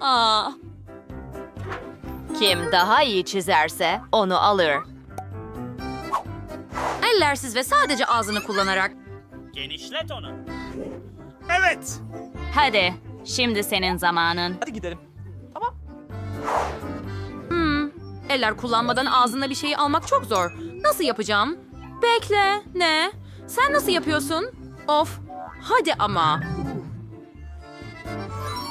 Aa. Kim daha iyi çizerse onu alır. Ellersiz ve sadece ağzını kullanarak. Genişlet onu. Evet. Hadi, şimdi senin zamanın. Hadi gidelim. Tamam. Hmm, eller kullanmadan ağzına bir şeyi almak çok zor. Nasıl yapacağım? Bekle, ne? Sen nasıl yapıyorsun? Of, hadi ama.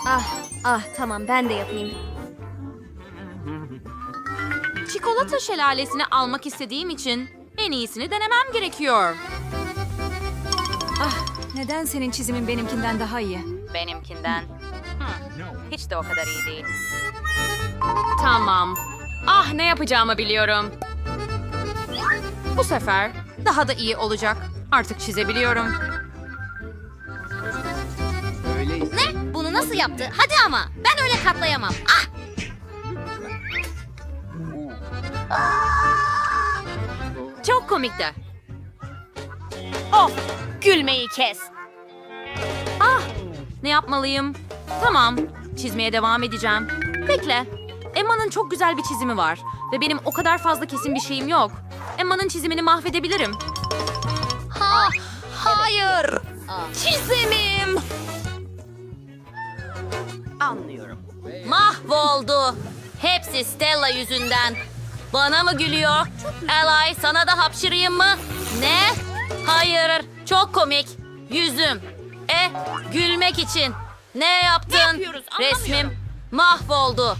Ah, ah tamam ben de yapayım. Çikolata şelalesini almak istediğim için en iyisini denemem gerekiyor. Ah, neden senin çizimin benimkinden daha iyi? Benimkinden. Hmm, Hiç de o kadar iyi değil. Tamam. Ah ne yapacağımı biliyorum. Bu sefer daha da iyi olacak. Artık çizebiliyorum. Nasıl yaptı? Hadi ama. Ben öyle katlayamam. Ah! Çok komikti. Of! Gülmeyi kes. Ah! Ne yapmalıyım? Tamam. Çizmeye devam edeceğim. Bekle. Emma'nın çok güzel bir çizimi var. Ve benim o kadar fazla kesin bir şeyim yok. Emma'nın çizimini mahvedebilirim. Ha, hayır. Çizimim. Anlıyorum. Mahvoldu. Hepsi Stella yüzünden. Bana mı gülüyor? Elay sana da hapşırayım mı? Ne? Hayır. Çok komik. Yüzüm. E, gülmek için. Ne yaptın? yapıyoruz? Anlamıyorum. Resmim mahvoldu.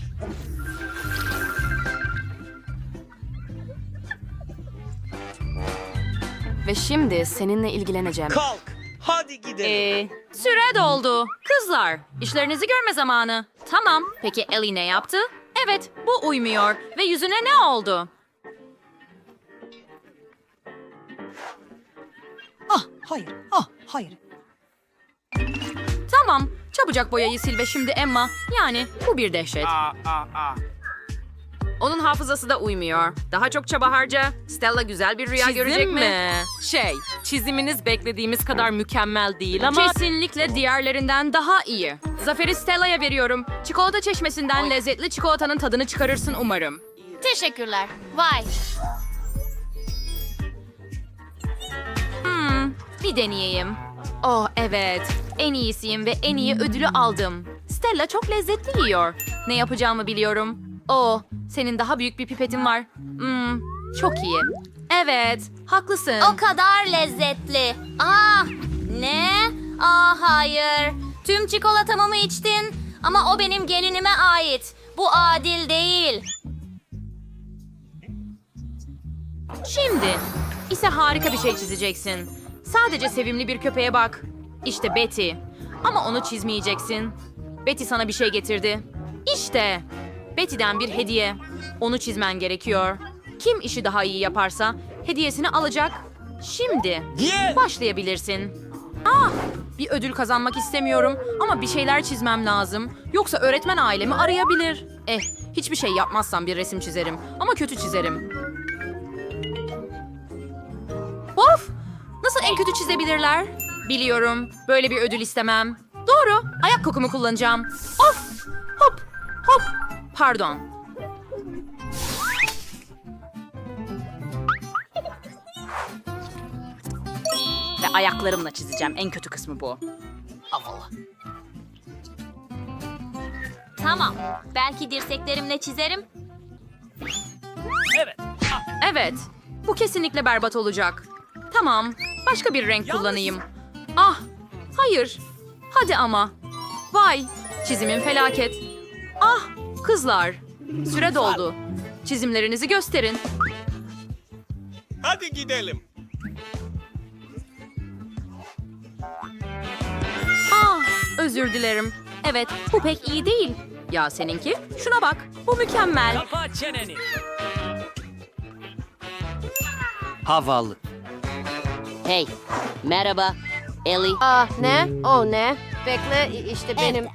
Ve şimdi seninle ilgileneceğim. Kalk. Hadi gidelim. Ee, süre doldu. Kızlar, işlerinizi görme zamanı. Tamam, peki Ellie ne yaptı? Evet, bu uymuyor. Ve yüzüne ne oldu? Ah hayır, ah hayır. Tamam, çabucak boyayı sil ve şimdi Emma. Yani bu bir dehşet. Aa, aa, aa. Onun hafızası da uymuyor. Daha çok çaba harca. Stella güzel bir rüya Çizim görecek mi? mi? Şey, çiziminiz beklediğimiz kadar mükemmel değil ama... Kesinlikle diğerlerinden daha iyi. Zaferi Stella'ya veriyorum. Çikolata çeşmesinden lezzetli çikolatanın tadını çıkarırsın umarım. Teşekkürler. Vay. Hmm, bir deneyeyim. Oh evet, en iyisiyim ve en iyi ödülü aldım. Stella çok lezzetli yiyor. Ne yapacağımı biliyorum. Oh, senin daha büyük bir pipetin var. Hmm, çok iyi. Evet, haklısın. O kadar lezzetli. Ah! Ne? Ah hayır. Tüm çikolatamı mı içtin? Ama o benim gelinime ait. Bu adil değil. Şimdi ise harika bir şey çizeceksin. Sadece sevimli bir köpeğe bak. İşte Betty. Ama onu çizmeyeceksin. Betty sana bir şey getirdi. İşte. Betty'den bir hediye. Onu çizmen gerekiyor. Kim işi daha iyi yaparsa hediyesini alacak. Şimdi başlayabilirsin. Ah, bir ödül kazanmak istemiyorum ama bir şeyler çizmem lazım. Yoksa öğretmen ailemi arayabilir. Eh, hiçbir şey yapmazsam bir resim çizerim ama kötü çizerim. Of! Nasıl en kötü çizebilirler? Biliyorum. Böyle bir ödül istemem. Doğru. Ayak kokumu kullanacağım. Of! Hop! Hop! Pardon. Ve ayaklarımla çizeceğim. En kötü kısmı bu. Havalı. Tamam. Belki dirseklerimle çizerim. Evet. Ah, Evet. Bu kesinlikle berbat olacak. Tamam. Başka bir renk kullanayım. Ah! Hayır. Hadi ama. Vay! Çizimin felaket. Kızlar. Süre doldu. Çizimlerinizi gösterin. Hadi gidelim. Ah, özür dilerim. Evet, bu pek iyi değil. Ya seninki? Şuna bak, bu mükemmel. Kapa çeneni. Havalı. Hey, merhaba. Ellie. Ah ne? O ne? Bekle işte benim.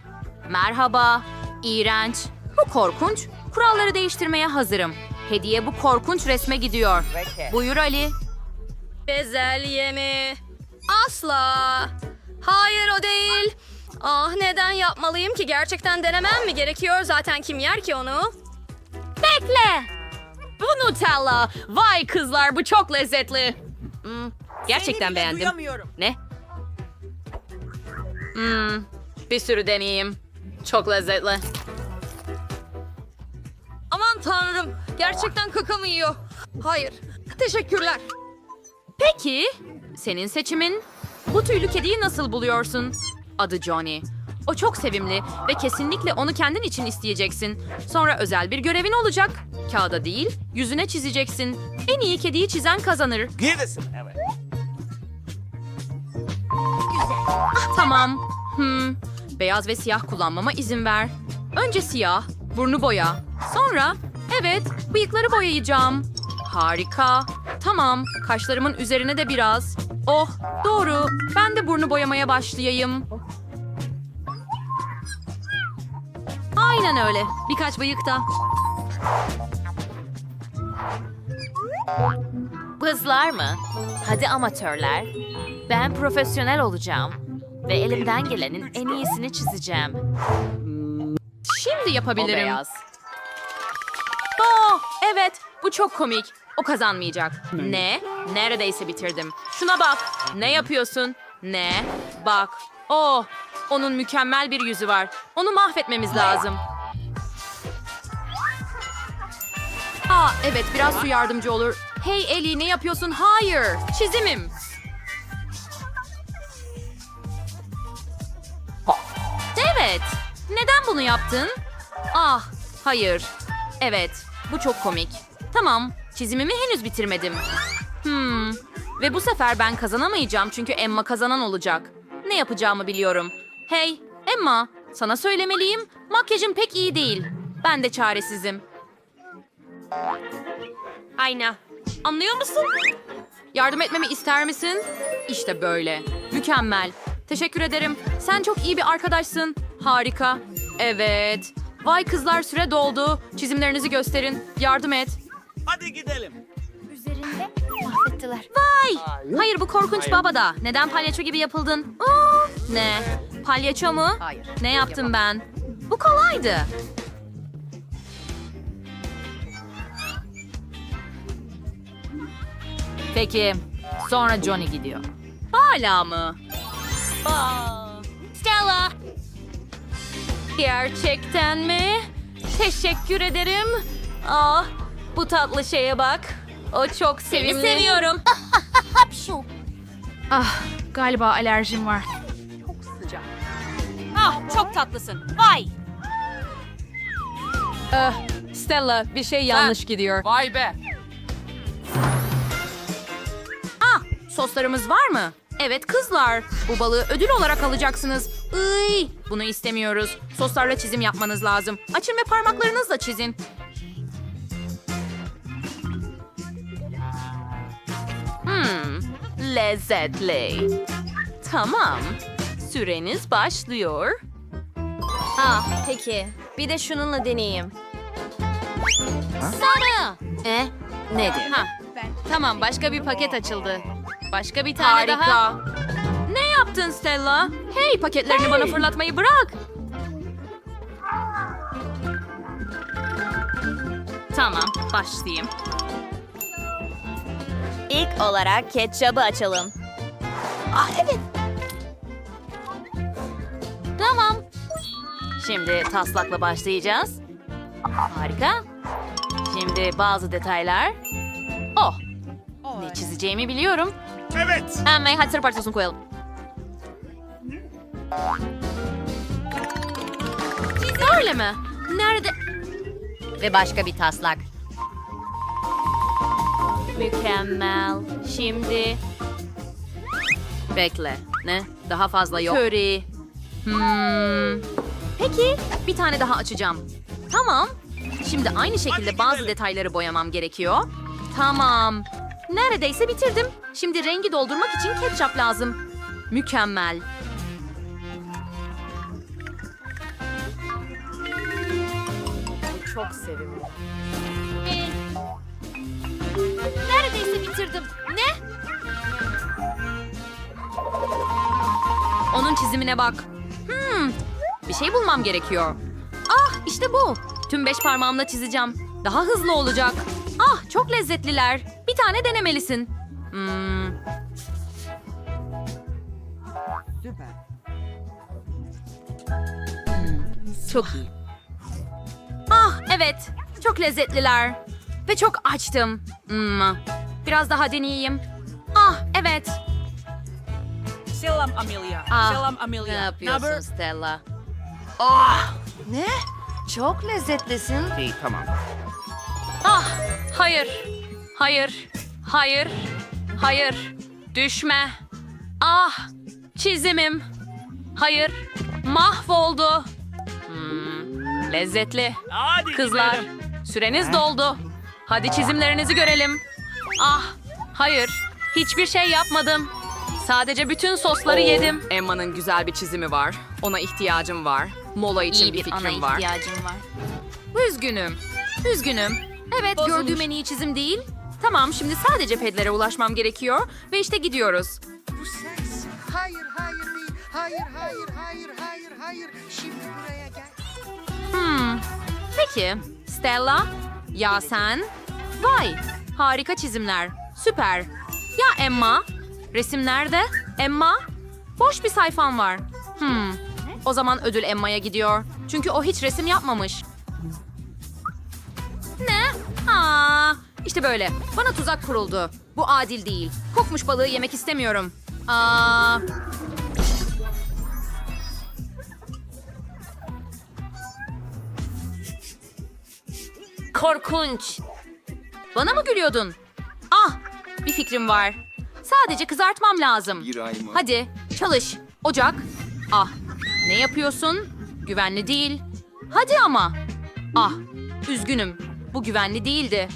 Merhaba. İğrenç. Bu korkunç. Kuralları değiştirmeye hazırım. Hediye bu korkunç resme gidiyor. Buyur Ali. Bezelye mi? Asla. Hayır o değil. Ah neden yapmalıyım ki? Gerçekten denemem mi gerekiyor? Zaten kim yer ki onu? Bekle. Bu Nutella. Vay kızlar bu çok lezzetli. Hmm, gerçekten Seni beğendim. Ne? Hmm, bir sürü deneyeyim. Çok lezzetli. Aman tanrım. Gerçekten kakamı yiyor. Hayır. Teşekkürler. Peki, senin seçimin. Bu tüylü kediyi nasıl buluyorsun? Adı Johnny. O çok sevimli ve kesinlikle onu kendin için isteyeceksin. Sonra özel bir görevin olacak. Kağıda değil, yüzüne çizeceksin. En iyi kediyi çizen kazanır. Gidesin. Evet. Tamam. Hmm. Beyaz ve siyah kullanmama izin ver. Önce siyah, burnu boya. Sonra, evet, bıyıkları boyayacağım. Harika. Tamam, kaşlarımın üzerine de biraz. Oh, doğru. Ben de burnu boyamaya başlayayım. Aynen öyle. Birkaç bıyık da. Kızlar mı? Hadi amatörler. Ben profesyonel olacağım. Ve elimden gelenin en iyisini çizeceğim. Şimdi O yapabilirim. beyaz. Oh, evet. Bu çok komik. O kazanmayacak. Ne? Neredeyse bitirdim. Şuna bak. Ne yapıyorsun? Ne? Bak. Oh, onun mükemmel bir yüzü var. Onu mahvetmemiz lazım. Aa, evet biraz su yardımcı olur. Hey Eli ne yapıyorsun? Hayır. Çizimim. Evet. Neden bunu yaptın? Ah, hayır. Evet, bu çok komik. Tamam, çizimimi henüz bitirmedim. Hmm. Ve bu sefer ben kazanamayacağım çünkü Emma kazanan olacak. Ne yapacağımı biliyorum. Hey, Emma, sana söylemeliyim. Makyajın pek iyi değil. Ben de çaresizim. Ayna. Anlıyor musun? Yardım etmemi ister misin? İşte böyle. Mükemmel. Teşekkür ederim. Sen çok iyi bir arkadaşsın. Harika. Evet. Vay kızlar süre doldu. Çizimlerinizi gösterin. Yardım et. Hadi gidelim. Üzerinde mahvettiler. Vay! Hayır bu korkunç baba da. Neden palyaço gibi yapıldın? Aa, ne? Palyaço mu? Hayır. Ne yaptım ben? Bu kolaydı. Peki, sonra Johnny gidiyor. Hala mı? Stella. Gerçekten mi? Teşekkür ederim. Ah, bu tatlı şeye bak. O çok sevimli. seviyorum. Hapşu. Ah, galiba alerjim var. Ah çok tatlısın. Vay. Ah, Stella, bir şey yanlış gidiyor. Vay be. Ah, soslarımız var mı? Evet kızlar, bu balığı ödül olarak alacaksınız. Iy, bunu istemiyoruz. Soslarla çizim yapmanız lazım. Açın ve parmaklarınızla çizin. Hmm, lezzetli. Tamam, süreniz başlıyor. Ah peki. Bir de şununla deneyeyim. Sarı. E nedir? Ha, tamam başka bir paket açıldı. Başka bir tane Harika. daha. Yaptın Stella? Hey paketlerini bana fırlatmayı bırak. Tamam başlayayım. İlk olarak ketçabı açalım. Ah evet. Tamam. Şimdi taslakla başlayacağız. Harika. Şimdi bazı detaylar. Oh. Ne çizeceğimi biliyorum. Evet. Hemen hadi sarı parçasını koyalım. Öyle mi? Nerede? Ve başka bir taslak. Mükemmel. Şimdi Bekle. Ne? Daha fazla yok. Köri. Hmm. Peki, bir tane daha açacağım. Tamam. Şimdi aynı şekilde bazı detayları boyamam gerekiyor. Tamam. Neredeyse bitirdim. Şimdi rengi doldurmak için ketçap lazım. Mükemmel. Çok sevimli. Neredeyse bitirdim. Ne? Onun çizimine bak. Hmm, bir şey bulmam gerekiyor. Ah işte bu. Tüm beş parmağımla çizeceğim. Daha hızlı olacak. Ah çok lezzetliler. Bir tane denemelisin. Hmm. Çok iyi. Ah evet. Çok lezzetliler. Ve çok açtım. Hmm. Biraz daha deneyeyim. Ah evet. Selam Amelia. Ah, Selam Ne Amelia. yapıyorsun Naber? Stella? Ne? Çok lezzetlisin. İyi tamam. Ah, hayır. Hayır. Hayır. Hayır. Düşme. Ah, çizimim. Hayır. Mahvoldu. Lezzetli. Hadi Kızlar, gidelim. süreniz doldu. Hadi çizimlerinizi görelim. Ah, hayır. Hiçbir şey yapmadım. Sadece bütün sosları yedim. Emma'nın güzel bir çizimi var. Ona ihtiyacım var. Mola için İyi bir, bir ana fikrim var. ihtiyacım var. Üzgünüm. Üzgünüm. Evet Bozulmuş. gördüğüm en iyi çizim değil. Tamam şimdi sadece pedlere ulaşmam gerekiyor. Ve işte gidiyoruz. Bu ses. Hayır, hayır değil. Hayır, hayır, hayır, hayır, hayır. Şimdi buraya gel. Hmm. Peki. Stella. Ya sen? Vay. Harika çizimler. Süper. Ya Emma? Resim nerede? Emma? Boş bir sayfam var. Hmm. O zaman ödül Emma'ya gidiyor. Çünkü o hiç resim yapmamış. Ne? Aa, işte böyle. Bana tuzak kuruldu. Bu adil değil. Kokmuş balığı yemek istemiyorum. Aa, Korkunç. Bana mı gülüyordun? Ah, bir fikrim var. Sadece kızartmam lazım. Hadi, çalış. Ocak. Ah, ne yapıyorsun? Güvenli değil. Hadi ama. Ah, üzgünüm. Bu güvenli değildi.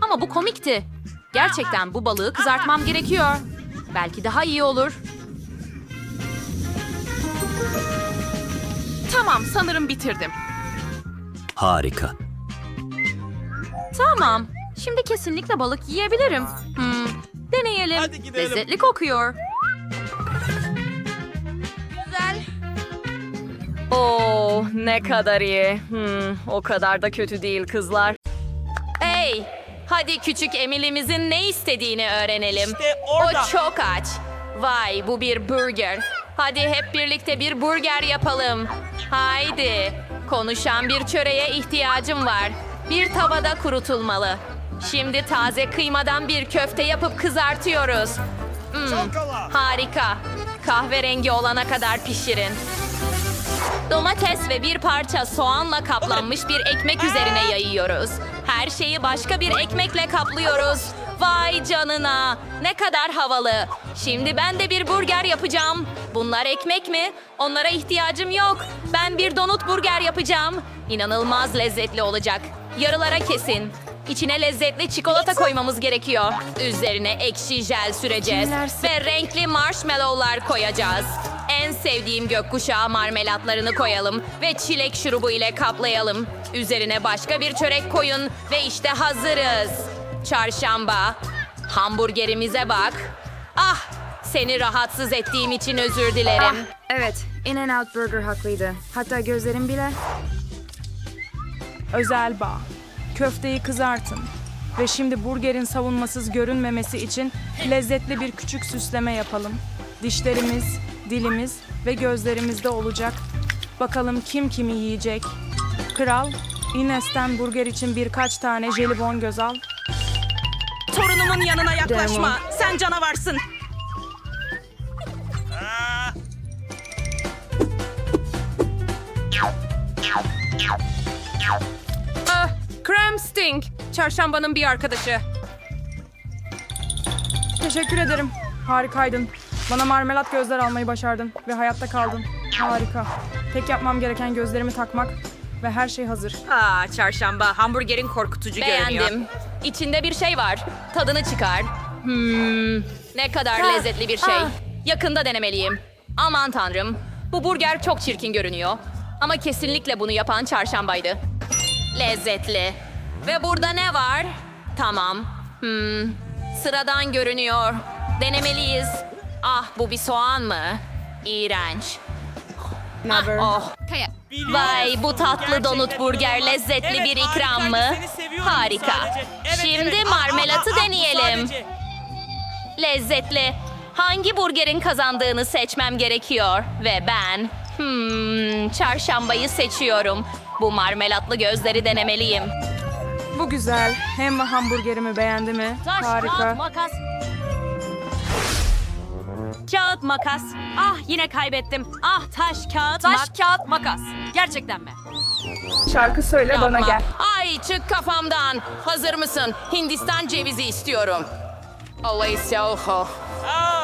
Ama bu komikti. Gerçekten bu balığı kızartmam gerekiyor. Belki daha iyi olur. Tamam sanırım bitirdim. Harika. Tamam. Şimdi kesinlikle balık yiyebilirim. Hmm, deneyelim. Hadi gidelim. Lezzetli kokuyor. Oo ne kadar iyi. Hmm, o kadar da kötü değil kızlar. Hey, hadi küçük Emily'mizin ne istediğini öğrenelim. İşte orada. O çok aç. Vay, bu bir burger. Hadi hep birlikte bir burger yapalım. Haydi. Konuşan bir çöreğe ihtiyacım var. Bir tavada kurutulmalı. Şimdi taze kıymadan bir köfte yapıp kızartıyoruz. Hmm, harika. Kahverengi olana kadar pişirin. Domates ve bir parça soğanla kaplanmış bir ekmek üzerine yayıyoruz. Her şeyi başka bir ekmekle kaplıyoruz. Vay canına! Ne kadar havalı. Şimdi ben de bir burger yapacağım. Bunlar ekmek mi? Onlara ihtiyacım yok. Ben bir donut burger yapacağım. İnanılmaz lezzetli olacak. Yarılara kesin. İçine lezzetli çikolata koymamız gerekiyor. Üzerine ekşi jel süreceğiz. Ve renkli marshmallowlar koyacağız. En sevdiğim gökkuşağı marmelatlarını koyalım ve çilek şurubu ile kaplayalım. Üzerine başka bir çörek koyun ve işte hazırız. Çarşamba. Hamburgerimize bak. Ah, seni rahatsız ettiğim için özür dilerim. Evet, In-N-Out Burger haklıydı. Hatta gözlerim bile... Özel bağ. Köfteyi kızartın. Ve şimdi burgerin savunmasız görünmemesi için lezzetli bir küçük süsleme yapalım. Dişlerimiz, dilimiz ve gözlerimizde olacak. Bakalım kim kimi yiyecek. Kral, Ines'ten burger için birkaç tane jelibon göz al. Torunumun yanına yaklaşma. Sen canavarsın. Çarşambanın bir arkadaşı. Teşekkür ederim. Harikaydın. Bana marmelat gözler almayı başardın ve hayatta kaldın. Harika. Tek yapmam gereken gözlerimi takmak ve her şey hazır. Aa çarşamba hamburgerin korkutucu görünüyor. Beğendim. İçinde bir şey var. Tadını çıkar. Hmm, ne kadar lezzetli bir şey. Yakında denemeliyim. Aman tanrım. Bu burger çok çirkin görünüyor. Ama kesinlikle bunu yapan çarşambaydı. Lezzetli. Ve burada ne var? Tamam. Hmm, sıradan görünüyor. Denemeliyiz. Ah bu bir soğan mı? İğrenç. Oh. Vay bu tatlı donut burger lezzetli bir ikram mı? Harika. Şimdi marmelatı deneyelim. Lezzetli. Hangi burgerin kazandığını seçmem gerekiyor. Ve ben... Hmm, çarşambayı seçiyorum. Bu marmelatlı gözleri denemeliyim. Bu güzel. Hem hamburgerimi beğendi mi? Harika. makas. Kağıt makas. Ah yine kaybettim. Ah taş kağıt Taş, kağıt, makas. Gerçekten mi? Şarkı söyle bana Yapma. gel. Ay çık kafamdan. Hazır mısın? Hindistan cevizi istiyorum. Oho.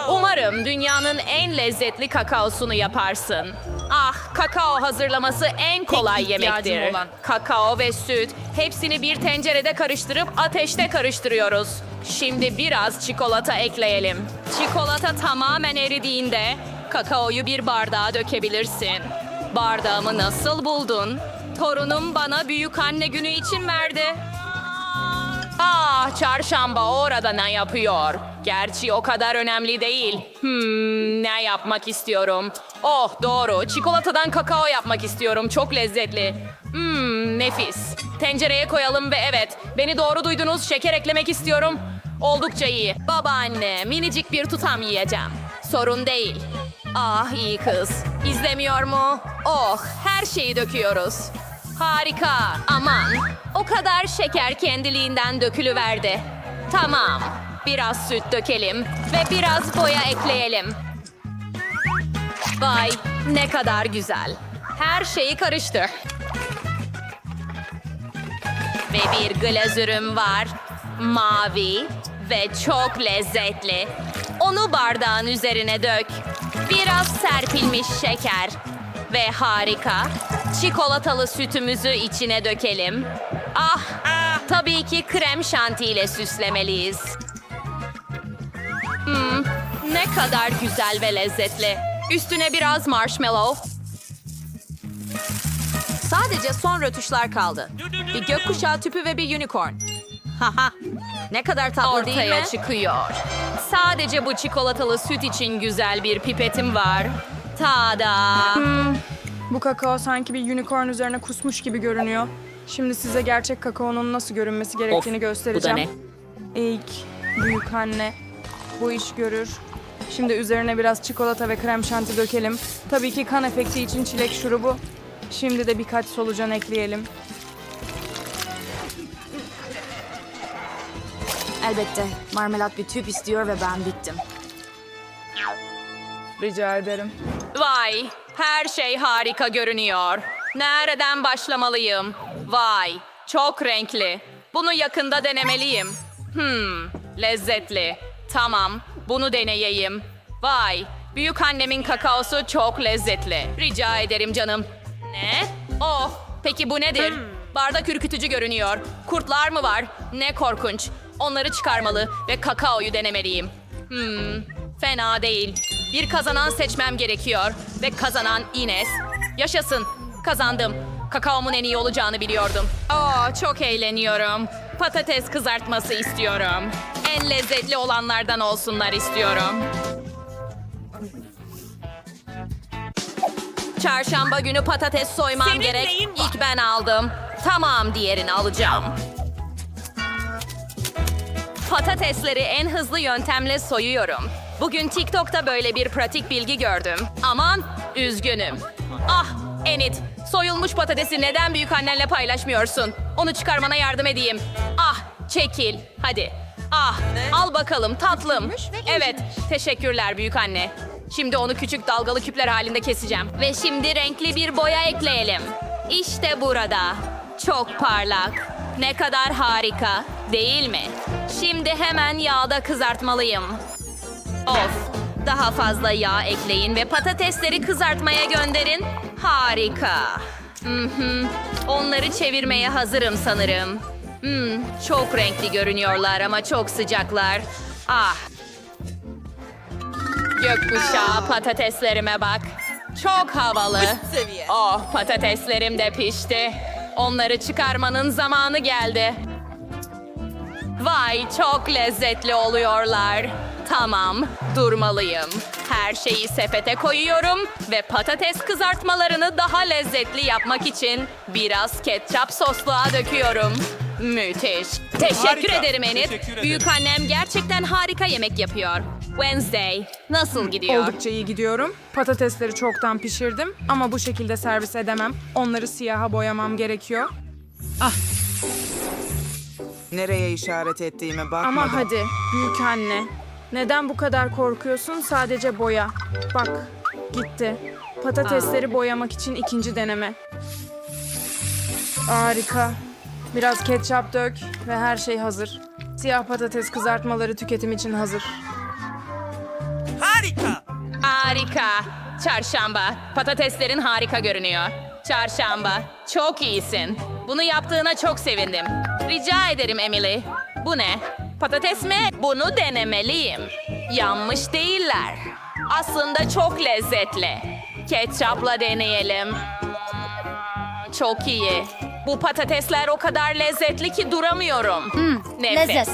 Umarım dünyanın en lezzetli kakaosunu yaparsın. Ah, kakao hazırlaması en kolay Tek ihtiyacım yemektir. olan. Kakao ve süt hepsini bir tencerede karıştırıp ateşte karıştırıyoruz. Şimdi biraz çikolata ekleyelim. Çikolata tamamen eridiğinde kakaoyu bir bardağa dökebilirsin. Bardağımı nasıl buldun? Torunum bana büyük anne günü için verdi. Ah çarşamba orada ne yapıyor? Gerçi o kadar önemli değil. Hmm, ne yapmak istiyorum? Oh doğru çikolatadan kakao yapmak istiyorum. Çok lezzetli. Hmm, nefis. Tencereye koyalım ve evet beni doğru duydunuz şeker eklemek istiyorum. Oldukça iyi. Babaanne minicik bir tutam yiyeceğim. Sorun değil. Ah iyi kız. İzlemiyor mu? Oh her şeyi döküyoruz. Harika. Aman. O kadar şeker kendiliğinden dökülüverdi. Tamam. Biraz süt dökelim ve biraz boya ekleyelim. Vay ne kadar güzel. Her şeyi karıştır. Ve bir glazürüm var. Mavi ve çok lezzetli. Onu bardağın üzerine dök. Biraz serpilmiş şeker. Ve harika. Çikolatalı sütümüzü içine dökelim. Ah, tabii ki krem şanti ile süslemeliyiz. Hmm, ne kadar güzel ve lezzetli. Üstüne biraz marshmallow. Sadece son rötuşlar kaldı. Bir gökkuşağı tüpü ve bir unicorn. Haha. Ne kadar tatlı değil mi? Ortaya çıkıyor. Sadece bu çikolatalı süt için güzel bir pipetim var. Tada. Bu kakao sanki bir unicorn üzerine kusmuş gibi görünüyor. Şimdi size gerçek kakaonun nasıl görünmesi gerektiğini göstereceğim. İlk büyük anne bu iş görür. Şimdi üzerine biraz çikolata ve krem şanti dökelim. Tabii ki kan efekti için çilek şurubu. Şimdi de birkaç solucan ekleyelim. Elbette. Marmelat bir tüp istiyor ve ben bittim. Rica ederim. Vay, her şey harika görünüyor. Nereden başlamalıyım? Vay, çok renkli. Bunu yakında denemeliyim. Hmm, lezzetli. Tamam, bunu deneyeyim. Vay, büyük annemin kakaosu çok lezzetli. Rica ederim canım. Ne? Oh, peki bu nedir? Bardak ürkütücü görünüyor. Kurtlar mı var? Ne korkunç. Onları çıkarmalı ve kakaoyu denemeliyim. Hmm, fena değil. Bir kazanan seçmem gerekiyor. Ve kazanan Ines. Yaşasın. Kazandım. Kakaomun en iyi olacağını biliyordum. Aa, çok eğleniyorum. Patates kızartması istiyorum. En lezzetli olanlardan olsunlar istiyorum. Çarşamba günü patates soymam Senin gerek. neyin var? İlk ben aldım. Tamam diğerini alacağım. Patatesleri en hızlı yöntemle soyuyorum. Bugün TikTok'ta böyle bir pratik bilgi gördüm. Aman üzgünüm. Ah Enit, soyulmuş patatesi neden büyük annenle paylaşmıyorsun? Onu çıkarmana yardım edeyim. Ah çekil hadi. Ah al bakalım tatlım. Evet teşekkürler büyük anne. Şimdi onu küçük dalgalı küpler halinde keseceğim. Ve şimdi renkli bir boya ekleyelim. İşte burada. Çok parlak. Ne kadar harika, değil mi? Şimdi hemen yağda kızartmalıyım. Of, daha fazla yağ ekleyin ve patatesleri kızartmaya gönderin. Harika. Mhm. Onları çevirmeye hazırım sanırım. Hmm, çok renkli görünüyorlar ama çok sıcaklar. Ah. Gökkuşağı patateslerime bak. Çok havalı. Oh patateslerim de pişti. Onları çıkarmanın zamanı geldi. Vay çok lezzetli oluyorlar. Tamam, durmalıyım. Her şeyi sepete koyuyorum ve patates kızartmalarını daha lezzetli yapmak için biraz ketçap sosluğa döküyorum. Müthiş. Teşekkür Harika. ederim Enid. Teşekkür ederim. Büyük annem gerçekten harika yemek yapıyor. Wednesday, nasıl gidiyor? Oldukça iyi gidiyorum. Patatesleri çoktan pişirdim ama bu şekilde servis edemem. Onları siyaha boyamam gerekiyor. Nereye işaret ettiğime bakmadım. Ama hadi büyük anne. Neden bu kadar korkuyorsun? Sadece boya. Bak gitti. Patatesleri boyamak için ikinci deneme. Harika. Biraz ketçap dök ve her şey hazır. Siyah patates kızartmaları tüketim için hazır. Harika. Harika. Çarşamba. Patateslerin harika görünüyor. Çarşamba. Çok iyisin. Bunu yaptığına çok sevindim. Rica ederim Emily. Bu ne? Patates mi? Bunu denemeliyim. Yanmış değiller. Aslında çok lezzetli. Ketçapla deneyelim. Çok iyi. Bu patatesler o kadar lezzetli ki duramıyorum. Nefis. lezzet.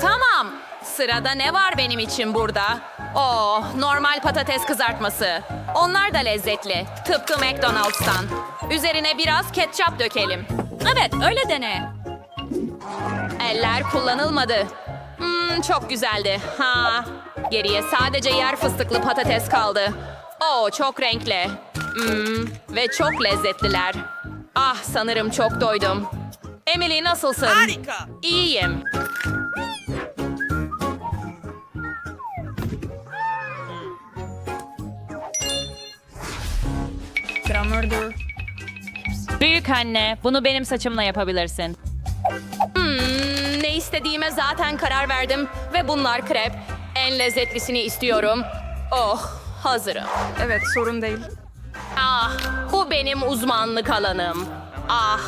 Tamam. Sırada ne var benim için burada? Oh, normal patates kızartması. Onlar da lezzetli. Tıpkı McDonald's'tan. Üzerine biraz ketçap dökelim. Evet, öyle dene. Eller kullanılmadı. Hmm, çok güzeldi. Ha. Geriye sadece yer fıstıklı patates kaldı. Oo, çok renkli. Hmm, ve çok lezzetliler. Ah, sanırım çok doydum. Emily nasılsın? Harika. İyiyim. Büyük anne, bunu benim saçımla yapabilirsin. Hmm, ne istediğime zaten karar verdim ve bunlar krep. En lezzetlisini istiyorum. Oh, hazırım. Evet sorun değil. Ah, bu benim uzmanlık alanım. Ah,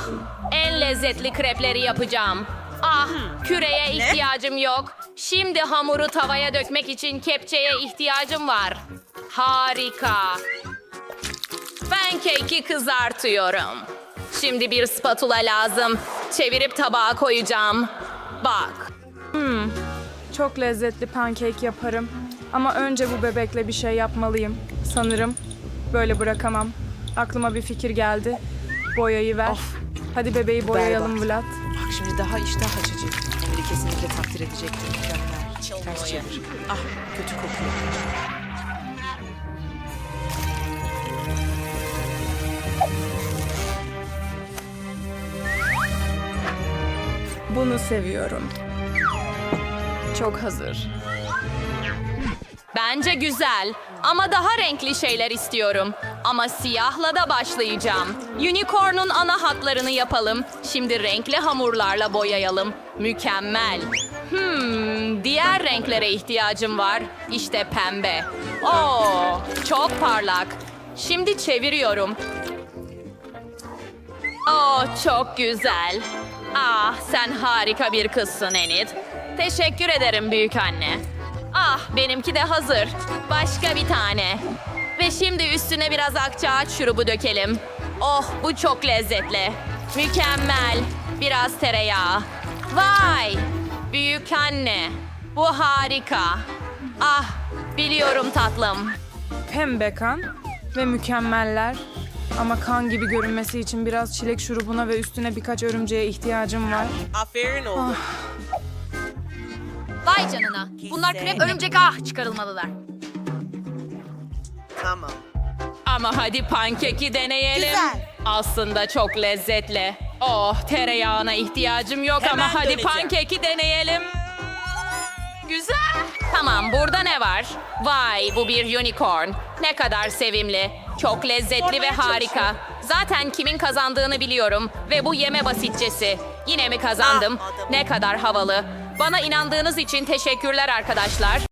en lezzetli krepleri yapacağım. Ah, küreye ihtiyacım yok. Şimdi hamuru tavaya dökmek için kepçeye ihtiyacım var. Harika. Pancake'i kızartıyorum. Şimdi bir spatula lazım. Çevirip tabağa koyacağım. Bak. Çok lezzetli pankek yaparım. Ama önce bu bebekle bir şey yapmalıyım. Sanırım böyle bırakamam. Aklıma bir fikir geldi. Boyayı ver. Hadi bebeği boyayalım Vlad. Bak şimdi daha iştah açıcı. Emily kesinlikle takdir edecektir. Mükemmel. Ters çevir. Ah kötü kokuyor. Bunu seviyorum. Çok hazır. Bence güzel ama daha renkli şeyler istiyorum. Ama siyahla da başlayacağım. Unicorn'un ana hatlarını yapalım. Şimdi renkli hamurlarla boyayalım. Mükemmel. Hmm, diğer renklere ihtiyacım var. İşte pembe. Oo, çok parlak. Şimdi çeviriyorum. Oh, çok güzel. Ah, sen harika bir kızsın Enid. Teşekkür ederim büyük anne. Ah, benimki de hazır. Başka bir tane. Ve şimdi üstüne biraz akçaağaç şurubu dökelim. Oh, bu çok lezzetli. Mükemmel. Biraz tereyağı. Vay! Büyük anne. Bu harika. Ah, biliyorum tatlım. Pembe kan ve mükemmeller. Ama kan gibi görünmesi için biraz çilek şurubuna ve üstüne birkaç örümceğe ihtiyacım var. Aferin oğlum. Vay canına. Bunlar krep örümcek ah çıkarılmalılar. Tamam. Ama hadi pankeki deneyelim. Aslında çok lezzetli. Oh tereyağına ihtiyacım yok Hemen ama hadi döneceğim. pankeki deneyelim. Güzel. Tamam burada ne var? Vay bu bir unicorn. Ne kadar sevimli. Çok lezzetli ve harika. Zaten kimin kazandığını biliyorum ve bu yeme basitçesi. Yine mi kazandım? Ne kadar havalı. Bana inandığınız için teşekkürler arkadaşlar.